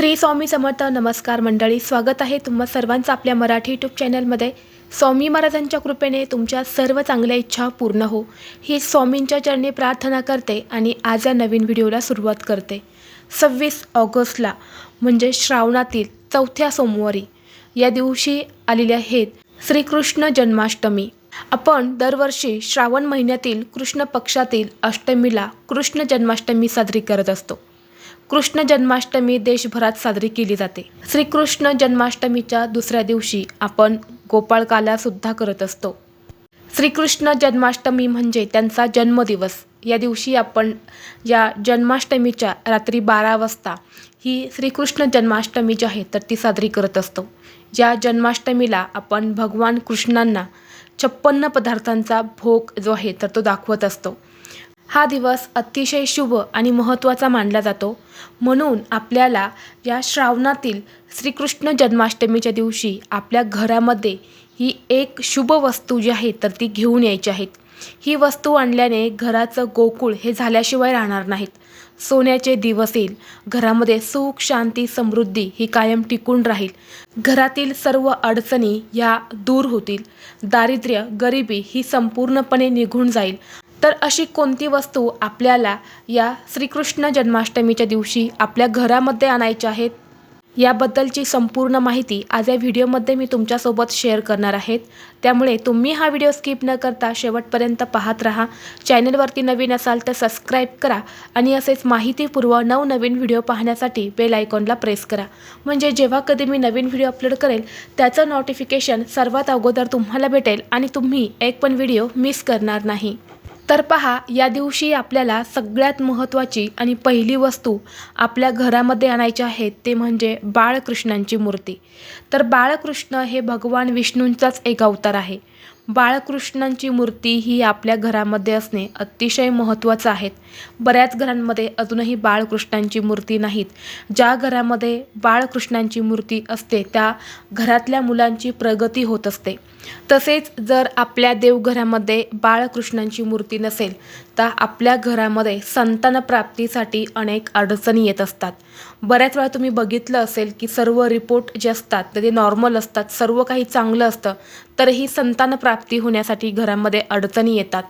श्री स्वामी समर्थ नमस्कार मंडळी स्वागत आहे तुम्हा सर्वांचं आपल्या मराठी यूट्यूब चॅनलमध्ये स्वामी महाराजांच्या कृपेने तुमच्या सर्व चांगल्या इच्छा पूर्ण हो. ही स्वामींच्या चरणी प्रार्थना करते आणि आज या नवीन व्हिडिओला सुरुवात करते. सव्वीस ऑगस्टला म्हणजे श्रावणातील चौथ्या सोमवारी या दिवशी आलेले आहेत श्रीकृष्ण जन्माष्टमी. आपण दरवर्षी श्रावण महिन्यातील कृष्ण पक्षातील अष्टमीला कृष्ण जन्माष्टमी साजरी करत असतो. कृष्ण जन्माष्टमी देशभरात साजरी केली जाते. श्रीकृष्ण जन्माष्टमीच्या दुसऱ्या दिवशी आपण गोपाळकाला सुद्धा करत असतो. श्रीकृष्ण जन्माष्टमी म्हणजे त्यांचा जन्मदिवस. या दिवशी आपण या जन्माष्टमीच्या रात्री बारा वाजता ही श्रीकृष्ण जन्माष्टमी जी आहे तर ती साजरी करत असतो. या जन्माष्टमीला आपण भगवान कृष्णांना छप्पन्न पदार्थांचा भोग जो आहे तर तो दाखवत असतो. हा दिवस अतिशय शुभ आणि महत्त्वाचा मानला जातो. म्हणून आपल्याला या श्रावणातील श्रीकृष्ण जन्माष्टमीच्या दिवशी आपल्या घरामध्ये ही एक शुभ वस्तू जी आहे तर ती घेऊन यायची आहेत ही वस्तू आणल्याने घराचं गोकुळ हे झाल्याशिवाय राहणार नाहीत. सोन्याचे दिवस येईल. घरामध्ये सुख शांती समृद्धी ही कायम टिकून राहील. घरातील सर्व अडचणी या दूर होतील. दारिद्र्य गरिबी ही संपूर्णपणे निघून जाईल. तर अशी कोणती वस्तू आपल्याला या श्रीकृष्ण जन्माष्टमीच्या दिवशी आपल्या घरामध्ये आणायची आहेत? याबद्दलची संपूर्ण माहिती आज या व्हिडिओमध्ये मी तुमच्यासोबत शेअर करणार आहेत. त्यामुळे तुम्ही हा व्हिडिओ स्किप न करता शेवटपर्यंत पाहत राहा. चॅनलवरती नवीन असाल तर सबस्क्राईब करा आणि असेच माहितीपूर्व नवनवीन व्हिडिओ पाहण्यासाठी बेल आयकॉनला प्रेस करा. म्हणजे जेव्हा कधी मी नवीन व्हिडिओ अपलोड करेल त्याचं नोटिफिकेशन सर्वात अगोदर तुम्हाला भेटेल आणि तुम्ही एक पण व्हिडिओ मिस करणार नाही. तर पहा या दिवशी आपल्याला सगळ्यात महत्त्वाची आणि पहिली वस्तू आपल्या घरामध्ये आणायची आहे ते म्हणजे बाळकृष्णांची मूर्ती. तर बाळकृष्ण हे भगवान विष्णूंचाच एक अवतार आहे. बाळकृष्णांची मूर्ती ही आपल्या घरामध्ये असणे अतिशय महत्त्वाचं आहे. बऱ्याच घरांमध्ये अजूनही बाळकृष्णांची मूर्ती नाहीत. ज्या घरामध्ये बाळकृष्णांची मूर्ती असते त्या घरातल्या मुलांची प्रगती होत असते. तसेच जर आपल्या देवघरामध्ये बाळकृष्णांची मूर्ती नसेल तर आपल्या घरामध्ये संतान प्राप्तीसाठी अनेक अडचणी येत असतात. बऱ्याच वेळा तुम्ही बघितलं असेल की सर्व रिपोर्ट जे असतात तर ते नॉर्मल असतात सर्व काही चांगलं असतं तरीही संतान प्राप्ती होण्यासाठी घरामध्ये अडचणी येतात.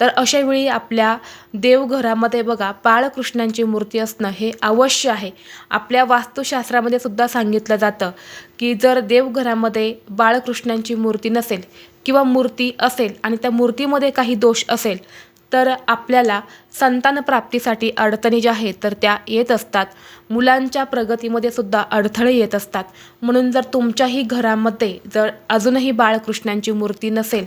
तर अशावेळी आपल्या देवघरामध्ये बघा बाळकृष्णांची मूर्ती असणं हे अवश्य आहे. आपल्या वास्तुशास्त्रामध्ये सुद्धा सांगितलं जातं की जर देवघरामध्ये बाळकृष्णांची मूर्ती नसेल किंवा मूर्ती असेल आणि त्या मूर्तीमध्ये काही दोष असेल तर आपल्याला संतान प्राप्तीसाठी अडचणी ज्या आहेत तर त्या येत असतात. मुलांच्या प्रगतीमध्ये सुद्धा अडथळे येत असतात. म्हणून जर तुमच्याही घरामध्ये जर अजूनही बाळकृष्णांची मूर्ती नसेल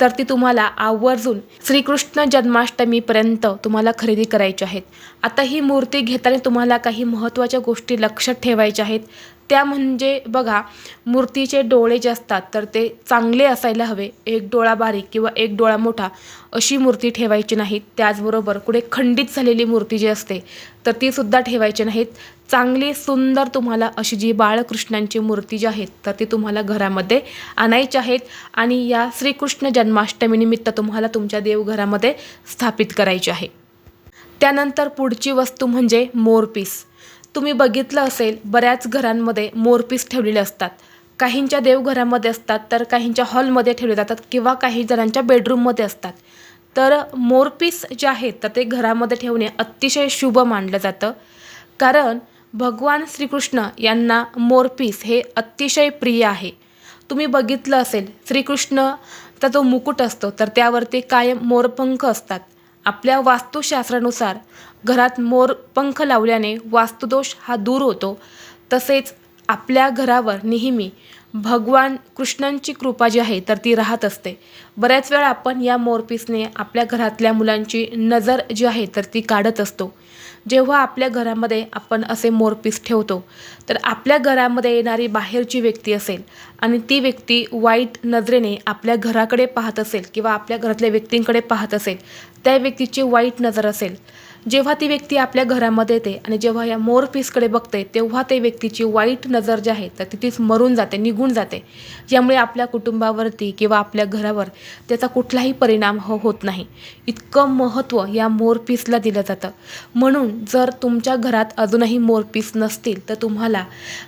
तर ती तुम्हाला आवर्जून श्रीकृष्ण जन्माष्टमीपर्यंत तुम्हाला खरेदी करायची आहेत. आता ही मूर्ती घेताना तुम्हाला काही महत्त्वाच्या गोष्टी लक्षात ठेवायच्या आहेत. त्या म्हणजे बघा मूर्तीचे डोळे जे असतात तर ते चांगले असायला हवे. एक डोळा बारीक किंवा एक डोळा मोठा अशी मूर्ती ठेवायची नाहीत. त्याचबरोबर कुठे खंडित झालेली मूर्ती जी असते तर ती सुद्धा ठेवायची नाहीत. चांगली सुंदर तुम्हाला अशी जी बाळकृष्णांची मूर्ती जी आहेत तर ती तुम्हाला घरामध्ये आणायची आहेत आणि या श्रीकृष्ण जन्माष्टमीनिमित्त तुम्हाला तुमच्या देवघरामध्ये स्थापित करायची आहे. त्यानंतर पुढची वस्तू म्हणजे मोरपीस. तुम्ही बघितलं असेल बऱ्याच घरांमध्ये मोरपीस ठेवलेले असतात. काहींच्या देवघरामध्ये असतात तर काहींच्या हॉलमध्ये ठेवले जातात किंवा काही जणांच्या बेडरूममध्ये असतात. तर मोरपीस जे आहेत तर ते घरामध्ये ठेवणे अतिशय शुभ मानलं जातं. कारण भगवान श्रीकृष्ण यांना मोरपीस हे अतिशय प्रिय आहे. तुम्ही बघितलं असेल श्रीकृष्णचा जो मुकुट असतो तर त्यावरती कायम मोरपंख असतात. आपल्या वास्तुशास्त्रानुसार घरात मोरपंख लावल्याने वास्तुदोष हा दूर होतो. तसेच आपल्या घरावर नेहमी भगवान कृष्णांची कृपा जी आहे तर ती राहत असते. बऱ्याच वेळा आपण या मोरपीसने आपल्या घरातल्या मुलांची नजर जी आहे तर ती काढत असतो. जेव्हा आपल्या घरामध्ये आपण असे मोरपीस ठेवतो तर आपल्या घरामध्ये येणारी बाहेरची व्यक्ती असेल आणि ती व्यक्ती वाईट नजरेने आपल्या घराकडे पाहत असेल किंवा आपल्या घरातल्या व्यक्तींकडे पाहत असेल त्या व्यक्तीची वाईट नजर असेल. जेव्हा ती व्यक्ती आपल्या घरामध्ये येते आणि जेव्हा या मोर पीसकडे बघते तेव्हा ते व्यक्तीची वाईट नजर जी आहे तर ती तीच मरून जाते निघून जाते. यामुळे आपल्या कुटुंबावरती किंवा आपल्या घरावर त्याचा कुठलाही परिणाम हो होत नाही. इतकं महत्त्व या मोर पीसला दिलं जातं. म्हणून जर तुमच्या घरात अजूनही मोर पीस नसतील तर तुम्हाला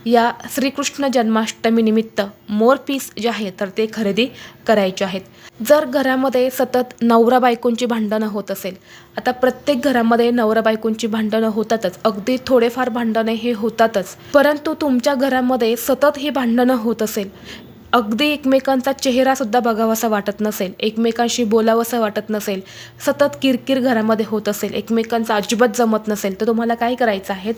या श्रीकृष्ण जन्माष्टमी निमित्त मोर पीस जे आहे तर ते खरेदी करायचे आहेत. जर घरामध्ये सतत नवरा बायकोंची भांडणं होत असेल आता प्रत्येक घरामध्ये नवरा बायकोंची भांडणं होतातच. अगदी थोडेफार भांडणे हे होतातच. परंतु तुमच्या घरामध्ये सतत ही भांडणं होत असेल. अगदी एकमेकांचा चेहरासुद्धा बघावासा वाटत नसेल. एकमेकांशी बोलावंसं वाटत नसेल. सतत किरकिर घरामध्ये होत असेल. एकमेकांचा अजिबात जमत नसेल. तर तुम्हाला काय करायचं आहे?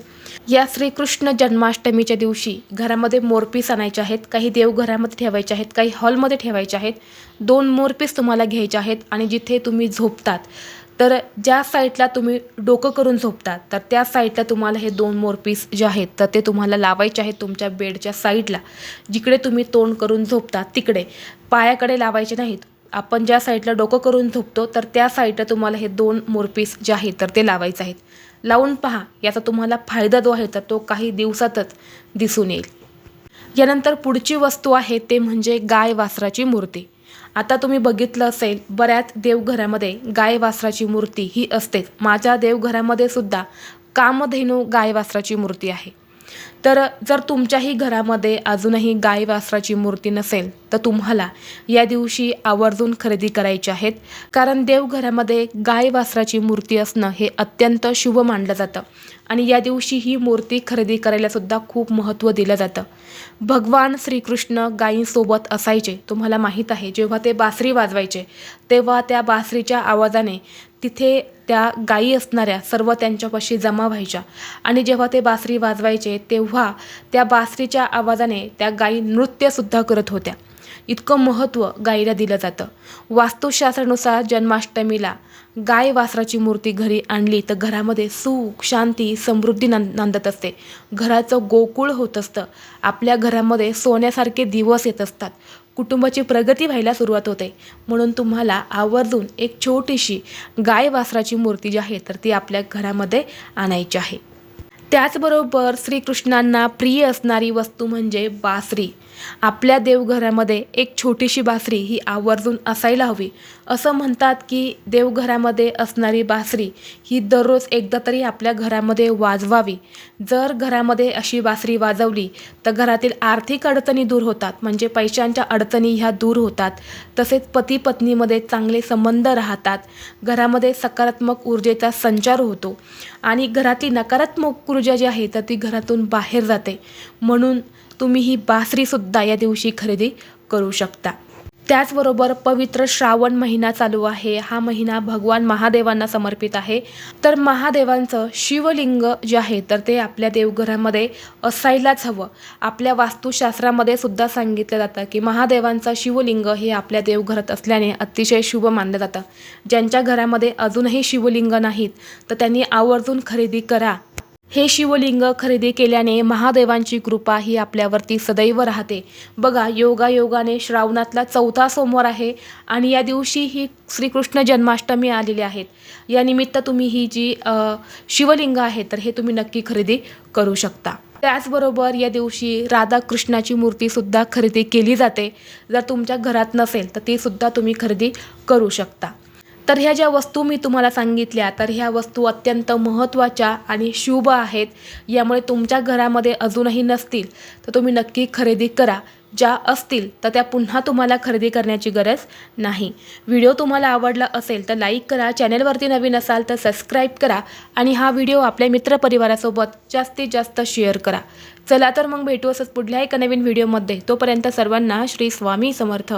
या श्रीकृष्ण जन्माष्टमीच्या दिवशी घरामध्ये मोरपीस आणायचे आहेत. काही देव घरामध्ये ठेवायचे आहेत. काही हॉलमध्ये ठेवायचे आहेत. दोन मोरपीस तुम्हाला घ्यायचे आहेत आणि जिथे तुम्ही झोपतात. तर ज्या साईडला तुम्ही डोकं करून झोपतात तर त्या साईडला तुम्हाला हे दोन मोरपीस जे आहेत तर ते तुम्हाला लावायचे आहेत तुमच्या बेडच्या साईडला जिकडे तुम्ही तोंड करून झोपता तिकडे. पायाकडे लावायचे नाहीत. आपण ज्या साईडला डोकं करून झोपतो तर त्या साईडला तुम्हाला हे दोन मोरपीस जे आहेत तर ते लावायचे आहेत. लावून पहा याचा तुम्हाला फायदा जो आहे तर तो काही दिवसातच दिसून येईल. यानंतर पुढची वस्तू आहे ते म्हणजे गाय वासराची मूर्ती. आता तुम्ही बघितलं असेल बऱ्याच देवघरामध्ये गाय वासराची मूर्ती ही असतेच. माझ्या देवघरामध्ये सुद्धा कामधेनू गाय वासराची मूर्ती आहे. तर जर तुमच्याही घरामध्ये अजूनही गाय वासराची मूर्ती नसेल तर तुम्हाला या दिवशी आवर्जून खरेदी करायची आहेत. कारण देवघरामध्ये गाय वासराची मूर्ती असणं हे अत्यंत शुभ मानलं जातं. आणि या दिवशी ही मूर्ती खरेदी करायला सुद्धा खूप महत्त्व दिलं जातं. भगवान श्रीकृष्ण गायींसोबत असायचे तुम्हाला माहीत आहे जेव्हा ते बासरी वाजवायचे तेव्हा त्या बासरीच्या आवाजाने तिथे त्या गायी असणाऱ्या सर्व त्यांच्यापाशी जमा व्हायच्या. आणि जेव्हा ते बासरी वाजवायचे तेव्हा त्या बासरीच्या आवाजाने त्या गायी नृत्यसुद्धा करत होत्या. इतकं महत्त्व गायीला दिलं जातं. वास्तुशास्त्रानुसार जन्माष्टमीला गाय वासराची मूर्ती घरी आणली तर घरामध्ये सुख शांती समृद्धी नांद नांदत असते. घराचं गोकुळ होत असतं. आपल्या घरामध्ये सोन्यासारखे दिवस येत असतात. कुटुंबाची प्रगती व्हायला सुरुवात होते. म्हणून तुम्हाला आवर्जून एक छोटीशी गाय वासराची मूर्ती जी आहे तर ती आपल्या घरामध्ये आणायची आहे. त्याचबरोबर श्रीकृष्णांना प्रिय असणारी वस्तू म्हणजे बासरी. आपल्या देवघरामध्ये एक छोटीशी बासरी ही आवर्जून असायला हवी. असं म्हणतात की देवघरामध्ये असणारी बासरी ही दररोज एकदा तरी आपल्या घरामध्ये वाजवावी. जर घरामध्ये अशी बासरी वाजवली तर घरातील आर्थिक अडचणी दूर होतात म्हणजे पैशांच्या अडचणी ह्या दूर होतात. तसेच पती पत्नीमध्ये चांगले संबंध राहतात. घरामध्ये सकारात्मक ऊर्जेचा संचार होतो आणि घरातली नकारात्मक ऊर्जा जी आहे तर ती घरातून बाहेर जाते. म्हणून तुम्ही ही बासरीसुद्धा या दिवशी खरेदी करू शकता. त्याचबरोबर पवित्र श्रावण महिना चालू आहे. हा महिना भगवान महादेवांना समर्पित आहे. तर महादेवांचं शिवलिंग जे आहे तर ते आपल्या देवघरामध्ये असायलाच हवं. आपल्या वास्तुशास्त्रामध्ये सुद्धा सांगितलं जातं की महादेवांचं शिवलिंग हे आपल्या देवघरात असल्याने अतिशय शुभ मानलं जातं. ज्यांच्या घरामध्ये अजूनही शिवलिंग नाहीत तर त्यांनी आवर्जून खरेदी करा. हे शिवलिंग खरेदी केल्याने महादेवांची कृपा ही आपल्यावरती सदैव राहते. बघा योगायोगाने श्रावणातला चौथा सोमवार आहे आणि या दिवशी ही श्रीकृष्ण जन्माष्टमी आलेली आहेत. यानिमित्त तुम्ही ही जी शिवलिंग आहे तर हे तुम्ही नक्की खरेदी करू शकता. त्याचबरोबर या दिवशी राधाकृष्णाची मूर्तीसुद्धा खरेदी केली जाते. जर तुमच्या घरात नसेल तर तीसुद्धा तुम्ही खरेदी करू शकता. तर ह्या ज्या वस्तू मी तुम्हाला सांगितल्या तर ह्या वस्तू अत्यंत महत्त्वाच्या आणि शुभ आहेत. यामुळे तुमच्या घरामध्ये अजूनही नसतील तर तुम्ही नक्की खरेदी करा. ज्या असतील तर त्या पुन्हा तुम्हाला खरेदी करण्याची गरज नाही. व्हिडिओ तुम्हाला आवडला असेल तर लाईक करा. चॅनेलवरती नवीन असाल तर सबस्क्राईब करा. आणि हा व्हिडिओ आपल्या मित्रपरिवारासोबत जास्तीत जास्त शेअर करा. चला तर मग भेटू असंच पुढल्या एका नवीन व्हिडिओमध्ये. तोपर्यंत सर्वांना श्री स्वामी समर्थ.